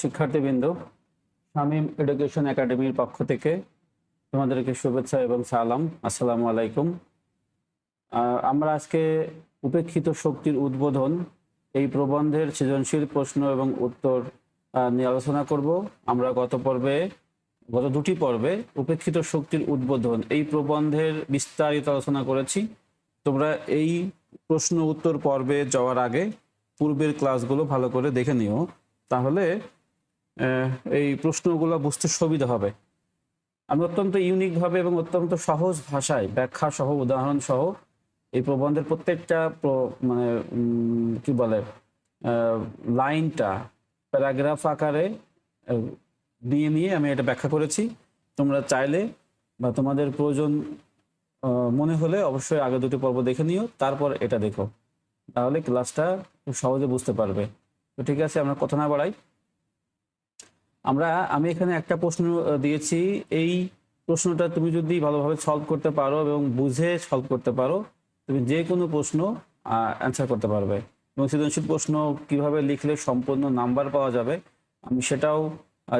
শিক্ষার্থীবৃন্দ, শামীম এডুকেশন একাডেমির পক্ষ থেকে তোমাদেরকে শুভেচ্ছা এবং সালাম। আসসালামু আলাইকুম। আমরা আজকে উপেক্ষিত শক্তির উদ্বোধন, এই প্রবন্ধের সৃজনশীল প্রশ্ন এবং উত্তর নিয়ে আলোচনা করব। আমরা গত পর্বে, গত দুটি পর্বে উপেক্ষিত শক্তির উদ্বোধন, এই প্রবন্ধের বিস্তারিত আলোচনা করেছি। তোমরা এই প্রশ্ন উত্তর পর্বে যাওয়ার আগে পূর্বের ক্লাসগুলো ভালো করে দেখে নিও। তাহলে এই প্রশ্নগুলো বুঝতে সুবিধা হবে। আমি অত্যন্ত ইউনিকভাবে এবং অত্যন্ত সহজ ভাষায়, ব্যাখ্যা সহ, উদাহরণ সহ এই প্রবন্ধের প্রত্যেকটা প্র- মানে কি বলে লাইনটা, প্যারাগ্রাফ আকারে নিয়ে নিয়ে আমি এটা ব্যাখ্যা করেছি। তোমরা চাইলে বা তোমাদের প্রয়োজন মনে হলে অবশ্যই আগে দুটি পর্ব দেখে নিও, তারপর এটা দেখো। তাহলে ক্লাসটা খুব সহজে বুঝতে পারবে। তো ঠিক আছে, আমরা কথা না বাড়াই। আমরা আমি এখানে একটা প্রশ্ন দিয়েছি। এই প্রশ্নটা তুমি যদি ভালোভাবে সলভ করতে পারো এবং বুঝে সলভ করতে পারো তুমি যে কোনো প্রশ্ন অ্যান্সার করতে পারবে। এবং সৃজনশীল প্রশ্ন কীভাবে লিখলে সম্পূর্ণ নাম্বার পাওয়া যাবে আমি সেটাও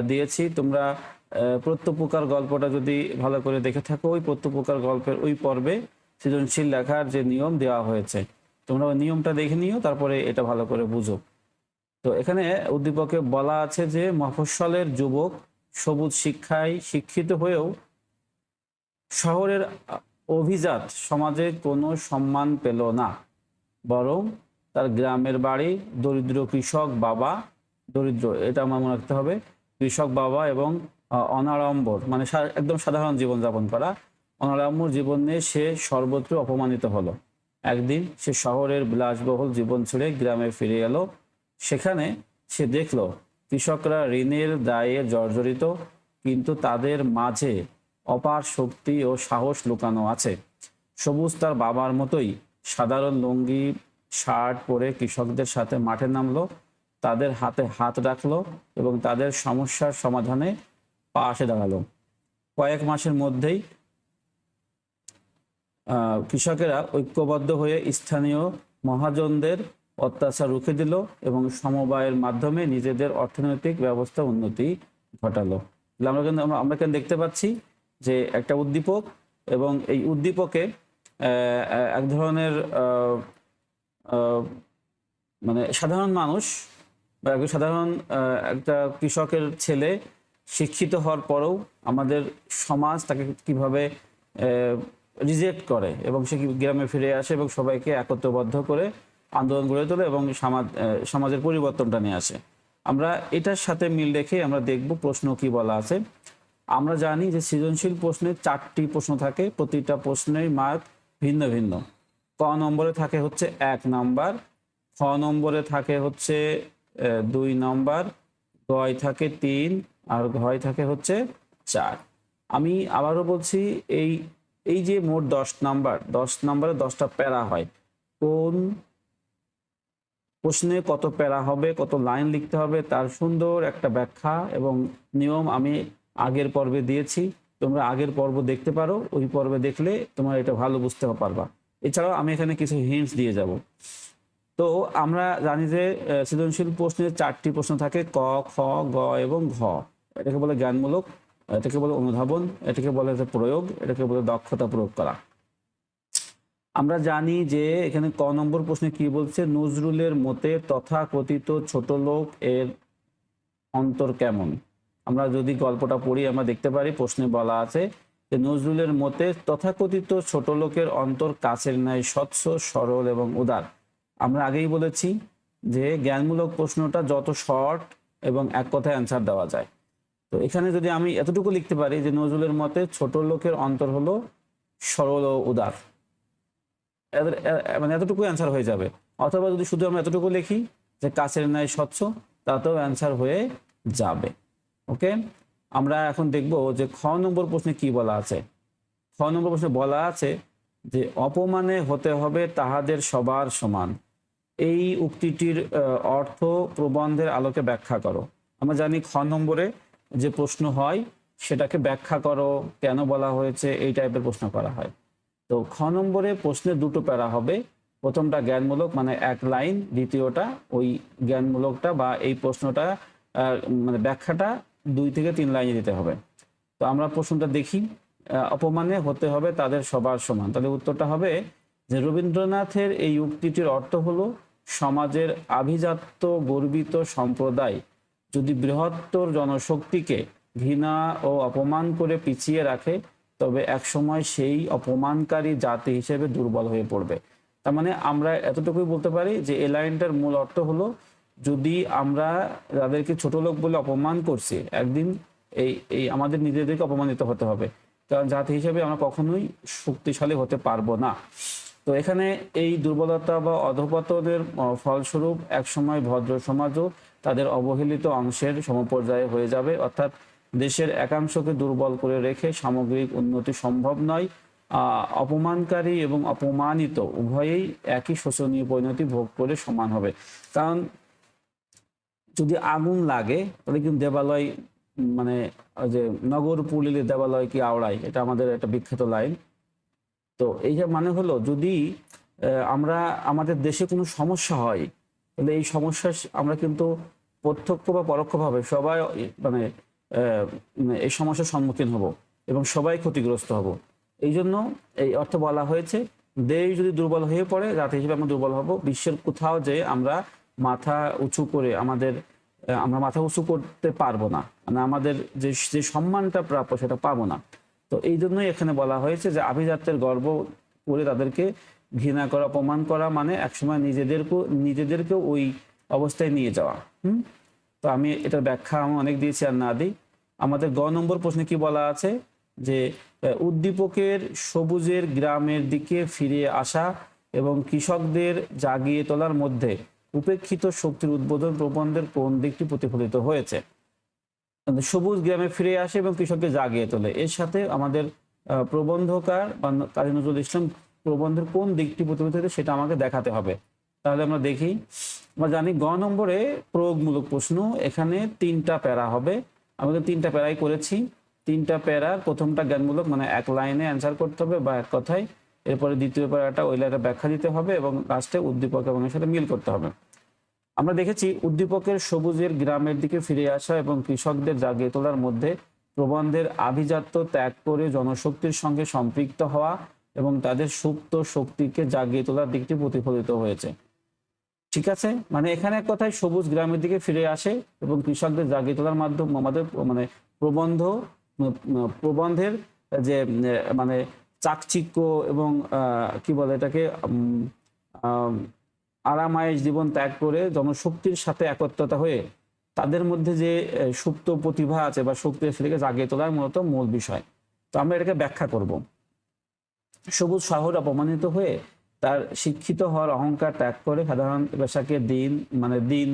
দিয়েছি। তোমরা আহ, প্রত্যুপকার গল্পটা যদি ভালো করে দেখে থাকো ওই প্রত্যুপকার গল্পের ওই পর্বে সৃজনশীল লেখার যে নিয়ম দেওয়া হয়েছে তোমরা ওই নিয়মটা দেখে নিও তারপরে এটা ভালো করে বুঝো। তো এখানে উদ্দীপকে বলা আছে যে মফস্বলের যুবক সবুজ শিক্ষায় শিক্ষিত হয়েও শহরের অভিজাত সমাজে কোনো সম্মান পেল না। বরং তার গ্রামের বাড়ি দরিদ্র কৃষক বাবা, দরিদ্র, এটা আমার মনে রাখতে হবে, কৃষক বাবা এবং অনাড়ম্বর মানে একদম সাধারণ জীবনযাপন করা। অনাড়ম্বর জীবন সে সর্বত্র অপমানিত হলো। একদিন সে শহরের বিলাসবহুল জীবন ছেড়ে গ্রামে ফিরে এলো। সেখানে সে দেখল, কৃষকরা ঋণের দায়ে জর্জরিত, কিন্তু তাদের মাঝে অপার শক্তি ও সাহস লুকানো আছে। সবুজ তার বাবার মতোই সাধারণ লুঙ্গি, শার্ট পরে কৃষকদের সাথে মাঠে নামলো, তাদের হাতে হাত রাখল এবং তাদের সমস্যার সমাধানে পাশে দাঁড়াল। কয়েক মাসের মধ্যেই কৃষকেরা ঐক্যবদ্ধ হয়ে স্থানীয় মহাজনদের অত্যাচার রুখে দিল এবং সমবায়ের মাধ্যমে নিজেদের অর্থনৈতিক ব্যবস্থা উন্নতি ঘটালো। আমরা কিন্তু, আমরা- এখানে দেখতে পাচ্ছি যে একটা উদ্দীপক এবং এই উদ্দীপকে এক ধরনের মানে সাধারণ মানুষ বা একজন সাধারণ একটা কৃষকের ছেলে শিক্ষিত হওয়ার পরেও আমাদের সমাজ তাকে কীভাবে রিজেক্ট করে এবং সে গ্রামে ফিরে আসে এবং সবাইকে একত্রবদ্ধ করে আন্দোলন গড়ে তোলে এবং সমাজ সমাজের পরিবর্তনটা নিয়ে আসে। আমরা এটার সাথে মিল রেখে আমরা দেখব প্রশ্ন কি বলা আছে। আমরা জানি যে সৃজনশীল প্রশ্নে চারটি প্রশ্ন থাকে, প্রতিটা প্রশ্নের মার্ক ভিন্ন ভিন্ন। ক নম্বরে থাকে হচ্ছে এক নাম্বার, খ নম্বরে থাকে হচ্ছে দুই নাম্বার, গয় থাকে তিন, আর ঘয় থাকে হচ্ছে চার। আমি আবারও বলছি, এই এই যে মোট দশ নাম্বার, দশ নাম্বারে দশটা প্যারা হয়, কোন প্রশ্নে কত প্যারা হবে, কত লাইন লিখতে হবে তার সুন্দর একটা ব্যাখ্যা এবং নিয়ম আমি আগের পর্বে দিয়েছি। তোমরা আগের পর্ব দেখতে পারো, ওই পর্বে দেখলে তোমার এটা ভালো বুঝতে পারবা। এছাড়াও আমি এখানে কিছু হিন্টস দিয়ে যাব। তো আমরা জানি যে সৃজনশীল প্রশ্নের চারটি প্রশ্ন থাকে, ক, খ, গ এবং ঘ। এটাকে বলে জ্ঞানমূলক, এটাকে বলে অনুধাবন, এটাকে বলে প্রয়োগ, এটাকে বলে দক্ষতা প্রয়োগ করা। আমরা জানি যে এখানে ক নম্বর প্রশ্নে কি বলছে? নজরুলের মতে তথাকথিত ছোট লোক এর অন্তর কেমন? আমরা যদি গল্পটা পড়ি, আমরা দেখতে পারি, প্রশ্নে বলা আছে যে নজরুলের মতে তথাকথিত ছোট লোকের অন্তর কাছের ন্যায় স্বচ্ছ, সরল এবং উদার। আমরা আগেই বলেছি যে জ্ঞানমূলক প্রশ্নটা যত শর্ট এবং এক কথায় অ্যান্সার দেওয়া যায়। তো এখানে যদি আমি এতটুকু লিখতে পারি যে নজরুলের মতে ছোট লোকের অন্তর হলো সরল ও উদার। মানে এতটুকু অ্যান্সার হয়ে যাবে। অথবা যদি শুধু আমরা এতটুকু লিখি যে কাছের ন্যায় স্বচ্ছ, তাতেও অ্যান্সার হয়ে যাবে। ওকে আমরা এখন দেখব যে খ নম্বর প্রশ্নে কি বলা আছে। খ নম্বর প্রশ্নে বলা আছে যে অপমানে হতে হবে তাহাদের সবার সমান। এই উক্তিটির অর্থ প্রবন্ধের আলোকে ব্যাখ্যা করো। আমরা জানি খ নম্বরে যে প্রশ্ন হয়, সেটাকে ব্যাখ্যা করো, কেন বলা হয়েছে, এই টাইপের প্রশ্ন করা হয়। তো খ নম্বরে প্রশ্নে দুটো প্যারা হবে। প্রথমটা জ্ঞানমূলক মানে এক লাইন। দ্বিতীয়টা ওই জ্ঞানমূলকটা বা এই প্রশ্নটা মানে ব্যাখ্যাটা দুই থেকে তিন লাইনে দিতে হবে। তো আমরা প্রশ্নটা দেখি। অপমানে হতে হবে তাদের সবার সমান। তাহলে উত্তরটা হবে যে রবীন্দ্রনাথের এই উক্তিটির অর্থ হলো সমাজের আভিজাত্য গর্বিত সম্প্রদায়। যদি বৃহত্তর জনশক্তিকে ঘৃণা ও অপমান করে পিছিয়ে রাখে তবে একসময় সেই অপমানকারী জাতি হিসেবে দুর্বল হয়ে পড়বে। তার মানে আমরা এতটুকুই বলতে পারি যে এই লাইনটার মূল অর্থ হলো, যদি আমরা যাদেরকে ছোট লোক বলে অপমান করছি, একদিন এই এই আমাদের নিজেদেরকে অপমানিত হতে হবে। কারণ জাতি হিসেবে আমরা কখনোই শক্তিশালী হতে পারব না। তো এখানে এই দুর্বলতা বা অধপতনের ফলস্বরূপ একসময় ভদ্র সমাজও তাদের অবহেলিত অংশের সমপর্যায়ে হয়ে যাবে। অর্থাৎ দেশের একাংশকে দুর্বল করে রেখে সামগ্রিক উন্নতি সম্ভব নয়। অপমানকারী এবং অপমানিত উভয়েই একই শোচনীয় পরিণতি ভোগ করে সমান হবে। কারণ যদি আগুন লাগে, তাহলে কিন্তু দেবালয় মানে যে নগর পুলিলে দেবালয় কি আওড়ায়? এটা আমাদের একটা বিখ্যাত লাইন। তো এই যে মানে হলো, যদি আমরা, আমাদের দেশে কোনো সমস্যা হয়, তাহলে এই সমস্যা আমরা কিন্তু প্রত্যক্ষ বা পরোক্ষভাবে সবাই মানে এই সমস্যার সম্মুখীন হব এবং সবাই ক্ষতিগ্রস্ত হব। এই জন্য এই অর্থ বলা হয়েছে, দেশ যদি দুর্বল হয়ে পড়ে, জাতি হিসেবে আমরা দুর্বল হব। বিশ্বের কোথাও যে আমরা মাথা উঁচু করে আমাদের আমরা মাথা উঁচু করতে পারব না। মানে আমাদের যে যে সম্মানটা প্রাপ্য সেটা পাবো না। তো এই জন্যই এখানে বলা হয়েছে যে আভিজাত্যের গর্ব করে তাদেরকে ঘৃণা করা, অপমান করা মানে একসময় নিজেদেরকেও নিজেদেরকেও ওই অবস্থায় নিয়ে যাওয়া। হুম? তো আমি এটার ব্যাখ্যা আমি অনেক দিয়েছি আর না দিই। আমাদের গ নম্বর প্রশ্নে কি বলা আছে? যে উদ্দীপকের সবুজের গ্রামের দিকে ফিরে আসা এবং কৃষকদের জাগিয়ে তোলার মধ্যে উপেক্ষিত শক্তির উদ্বোধন প্রবন্ধের কোন দিকটি প্রতিফলিত হয়েছে? সবুজ গ্রামে ফিরে আসে এবং কৃষককে জাগিয়ে তোলে। এর সাথে আমাদের প্রবন্ধকার বা কাজী নজরুল ইসলাম প্রবন্ধের কোন দিকটি প্রতিফলিত হয়েছে সেটা আমাকে দেখাতে হবে। তাহলে আমরা দেখি। আমরা জানি গ নম্বরে প্রয়োগমূলক প্রশ্ন, এখানে তিনটা প্যারা হবে। আমাকে তিনটা প্যারাই করেছি। তিনটা প্যারার প্রথমটা জ্ঞানমূলক মানে এক লাইনে অ্যান্সার করতে হবে বা এক কথায়। এরপরে দ্বিতীয় প্যারাটা ওই লাইনে ব্যাখ্যা দিতে হবে এবং লাস্টে উদ্দীপক এবং সাথে মিল করতে হবে। আমরা দেখেছি উদ্দীপকের সবুজের গ্রামের দিকে ফিরে আসা এবং কৃষকদের জাগিয়ে তোলার মধ্যে প্রবন্ধের আভিজাত্য ত্যাগ করে জনশক্তির সঙ্গে সম্পৃক্ত হওয়া এবং তাদের সুপ্ত শক্তিকে জাগিয়ে তোলার দিকটি প্রতিফলিত হয়েছে। ঠিক আছে? মানে এখানে এক কথায় সবুজ গ্রামের দিকে ফিরে আসে এবং কৃষকদের জাগিয়ে তোলার মাধ্যমে আমাদের মানে প্রবন্ধ প্রবন্ধের যে মানে চাকচিক্য এবং কি বলে এটাকে আম, জীবন ত্যাগ করে জনশক্তির সাথে একত্রতা হয়ে তাদের মধ্যে যে সুপ্ত প্রতিভা আছে বা শক্তি সেটাকে জাগিয়ে তোলার মূলত মূল বিষয়। তো আমরা এটাকে ব্যাখ্যা করব। সবুজ শহর অপমানিত হয়ে তার শিক্ষিত হওয়ার অহংকার ত্যাগ করে সাধারণ পেশাকে দিন মানে দিন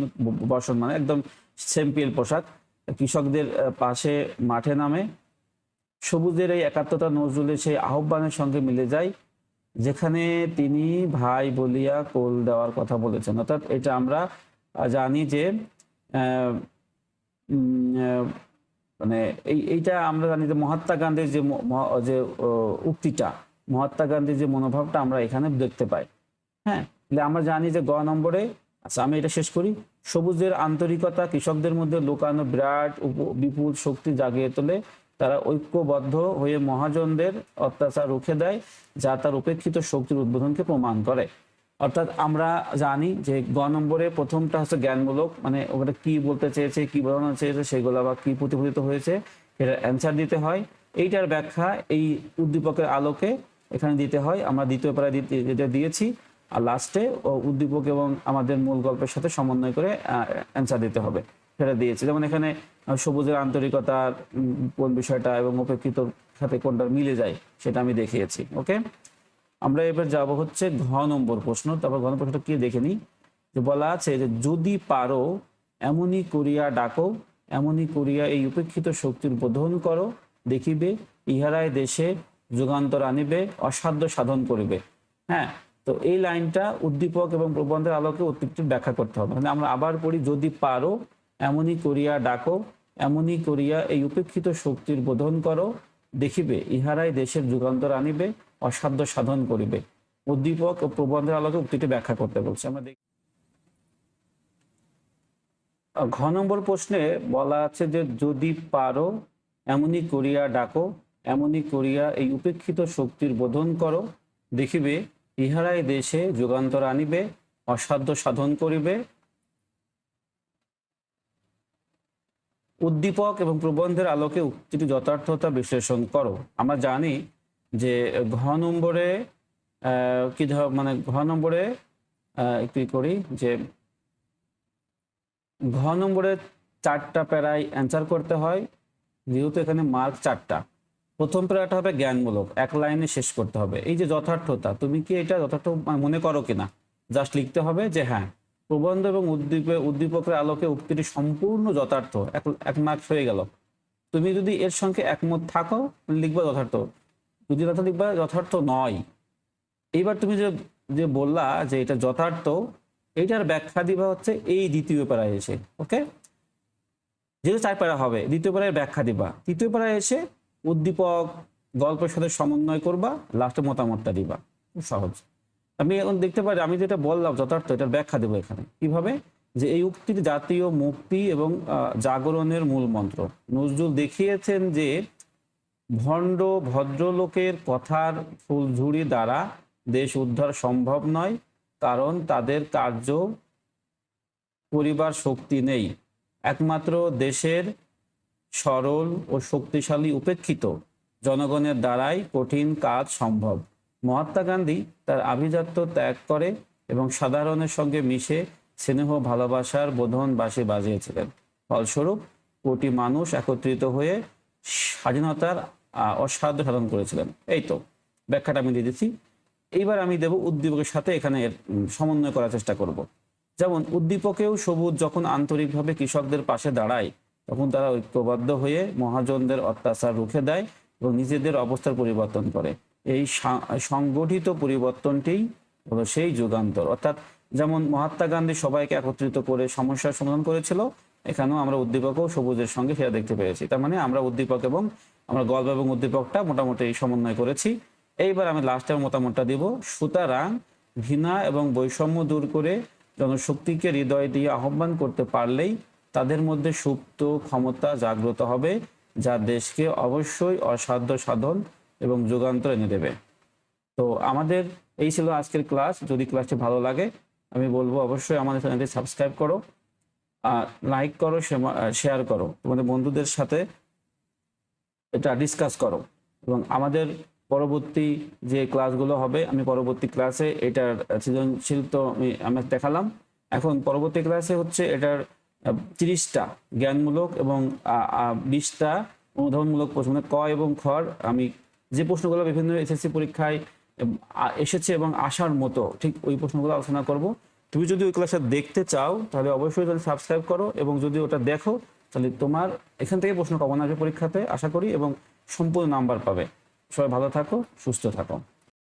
বসন মানে একদম সিম্পল পোশাক, কৃষকদের পাশে মাঠে নামে। সবুজের এই একাত্মতা নজরুলের সেই আহ্বানের সঙ্গে মিলে যায়, যেখানে তিনি ভাই বলিয়া কোল দেওয়ার কথা বলেছেন। অর্থাৎ এটা আমরা জানি যে মানে এই, এইটা আমরা জানি যে মহাত্মা গান্ধীর যে যে উক্তিটা মহাত্মা গান্ধীর যে মনোভাবটা আমরা এখানে দেখতে পাই। হ্যাঁ তাহলে আমরা জানি যে গ নম্বরে আচ্ছা আমি এটা শেষ করি। সবুজের আন্তরিকতা কৃষকদের মধ্যে লুকানো বিরাট বিপুল শক্তি জাগিয়ে তোলে। তারা ঐক্যবদ্ধ হয়ে মহাজনদের অত্যাচার রুখে দেয়, যা তার উপেক্ষিত শক্তির উদ্বোধনকে প্রমাণ করে। অর্থাৎ আমরা জানি যে গ নম্বরে প্রথমটা হচ্ছে জ্ঞানমূলক মানে ওটা কি বলতে চেয়েছে, কি বোঝানো চেয়েছে, সেগুলো আবার কি প্রতিফলিত হয়েছে এটা অ্যান্সার দিতে হয়। এইটার ব্যাখ্যা এই উদ্দীপকের আলোকে এখানে দিতে হয়। আমরা দ্বিতীয় দিতে- যেটা দিয়েছি। আর লাস্টে ও উদ্দীপক এবং আমাদের মূল গল্পের সাথে সমন্বয় করে অ্যান্সার দিতে হবে। সেটা দিয়েছি। যেমন এখানে সবুজের আন্তরিকতার কোন বিষয়টা এবং উপেক্ষিত সাথে কোনটা মিলে যায়, সেটা আমি দেখিয়েছি। ওকে? আমরা এবার যাব হচ্ছে ঘ নম্বর প্রশ্ন। তারপর ঘ নম্বর প্রশ্নটা কি দেখে নিই? যে বলা আছে যে, যদি পারো, এমনই করিয়া ডাকো, এমনই করিয়া এই উপেক্ষিত শক্তির বোধন করো, দেখিবে ইহারায় দেশে যুগান্তর আনিবে, অসাধ্য সাধন করিবে। হ্যাঁ তো এই লাইনটা উদ্দীপক এবং প্রবন্ধের আলোকে উত্তরটি ব্যাখ্যা করতে হবে। মানে আমরা আবার পড়ি, যদি পারো, এমনই করিয়া ডাকো, এমনই করিয়া এই উপেক্ষিত শক্তির বোধন করো, দেখিবে ইহারাই দেশের যুগান্তর আনিবে, অসাধ্য সাধন করিবে। উদ্দীপক ও প্রবন্ধের আলোকে উক্তিটি ব্যাখ্যা করতে বলছে। আমরা দেখি ঘ নম্বর প্রশ্নে বলা আছে যে, যদি পারো, এমনই করিয়া ডাকো এমনই করিয়া এই উপেক্ষিত শক্তির বোধন করো। দেখিবে, ইহারাই দেশে যুগান্তর আনিবে, অসাধ্য সাধন করিবে। উদ্দীপক এবং প্রবন্ধের আলোকে উক্তিটি যথার্থতা বিশ্লেষণ করো। আমরা জানি যে ঘ নম্বরে কি ধর মানে ঘ নম্বরে একটু করি যে ঘ নম্বরে চারটা প্যারায় অ্যান্সার করতে হয়, যেহেতু এখানে মার্ক চারটা। প্রথম প্যারাটা হবে জ্ঞানমূলক, এক লাইনে শেষ করতে হবে। এই যে যথার্থতা, তুমি কি এটা যথার্থ মনে করো কিনা? জাস্ট লিখতে হবে যে হ্যাঁ প্রবন্ধ এবং উদ্দীপে, উদ্দীপকের আলোকে উক্তিটি সম্পূর্ণ যথার্থ, এক এক হয়ে গেল। তুমি যদি এর সঙ্গে একমত থাকো, লিখবা যথার্থ। যদি কথা লিখবা যথার্থ নয়। এইবার তুমি যে যে বললা যে এটা যথার্থ, এইটার ব্যাখ্যা দিবা হচ্ছে এই দ্বিতীয় পাড়ায় এসে ওকে যেহেতু চার পাড়া হবে, দ্বিতীয় পাড়ায় ব্যাখ্যা দিবা। তৃতীয় পাড়ায় এসে উদ্দীপক গল্পের সাথে সমন্বয় করবা লাস্টে মতামতটা দিবা। খুব সহজ। আমি এখন দেখতে পারি, আমি যেটা বললাম যথার্থ, এটার ব্যাখ্যা দেবো এখানে। কীভাবে? যে এই উক্তির জাতীয় মুক্তি এবং জাগরণের মূল মন্ত্র। নজরুল দেখিয়েছেন যে, ভণ্ড ভদ্রলোকের কথার ফুলঝুড়ি দ্বারা দেশ উদ্ধার সম্ভব নয়, কারণ তাদের কার্য পরিবার শক্তি নেই। একমাত্র দেশের সরল ও শক্তিশালী উপেক্ষিত। জনগণের দ্বারাই কঠিন কাজ সম্ভব। মহাত্মা গান্ধী তার আভিজাত্য ত্যাগ করে এবং সাধারণের সঙ্গে মিশে স্নেহ, ভালোবাসার বোধন বাসে বাজিয়েছিলেন। ফলস্বরূপ কোটি মানুষ একত্রিত হয়ে স্বাধীনতার অসাধ্য সাধন করেছিলেন। এই তো, ব্যাখ্যাটা আমি দিয়ে দিচ্ছি। এইবার আমি দেব উদ্দীপকের সাথে এখানে সমন্বয় করার চেষ্টা করব। যেমন, উদ্দীপকেও সবুজ যখন আন্তরিকভাবে কৃষকদের পাশে দাঁড়ায় তখন তারা ঐক্যবদ্ধ হয়ে মহাজনদের অত্যাচার রুখে দেয় এবং নিজেদের অবস্থার পরিবর্তন করে। এই সংগঠিত পরিবর্তনটি হলো সেই যুগান্তর। অর্থাৎ যেমন মহাত্মা গান্ধী সবাইকে একত্রিত করে সমস্যার সমাধান করেছিল, এখানেও আমরা উদ্দীপক ও সবুজের সঙ্গে সেটা দেখতে পেয়েছি। তার মানে আমরা উদ্দীপক এবং আমরা গল্প এবং উদ্দীপকটা মোটামুটি সমন্বয় করেছি। এইবার আমি লাস্টের মতামতটা দিব। সুতরাং ঘৃণা এবং বৈষম্য দূর করে জনশক্তিকে হৃদয় দিয়ে আহ্বান করতে পারলেই তাদের মধ্যে সুপ্ত ক্ষমতা জাগ্রত হবে, যা দেশকে অবশ্যই অসাধ্য সাধন এবং যুগান্তর এনে দেবে। তো আমাদের এই ছিল আজকের ক্লাস। যদি ক্লাসটি ভালো লাগে, আমি বলব অবশ্যই আমাদের চ্যানেলটি সাবস্ক্রাইব করো লাইক করো শেয়ার করো। তোমাদের বন্ধুদের সাথে এটা ডিসকাস করো। এবং আমাদের পরবর্তী যে ক্লাসগুলো হবে, আমি পরবর্তী ক্লাসে এটার সৃজনশীল তো আমি আমি দেখালাম। এখন পরবর্তী ক্লাসে হচ্ছে এটার তিরিশটা জ্ঞানমূলক এবং বিশটা অনুধাবনমূলক প্রশ্ন। মানে ক এবং খর আমি যে প্রশ্নগুলো বিভিন্ন এসএসসি পরীক্ষায় এসেছে এবং আসার মতো ঠিক ওই প্রশ্নগুলো আলোচনা করব। তুমি যদি ওই ক্লাসটা দেখতে চাও, তাহলে অবশ্যই তাহলে সাবস্ক্রাইব করো এবং যদি ওটা দেখো, তাহলে তোমার এখান থেকে প্রশ্ন কমন আসবে পরীক্ষাতে, আশা করি, এবং সম্পূর্ণ নাম্বার পাবে। সবাই ভালো থাকো, সুস্থ থাকো।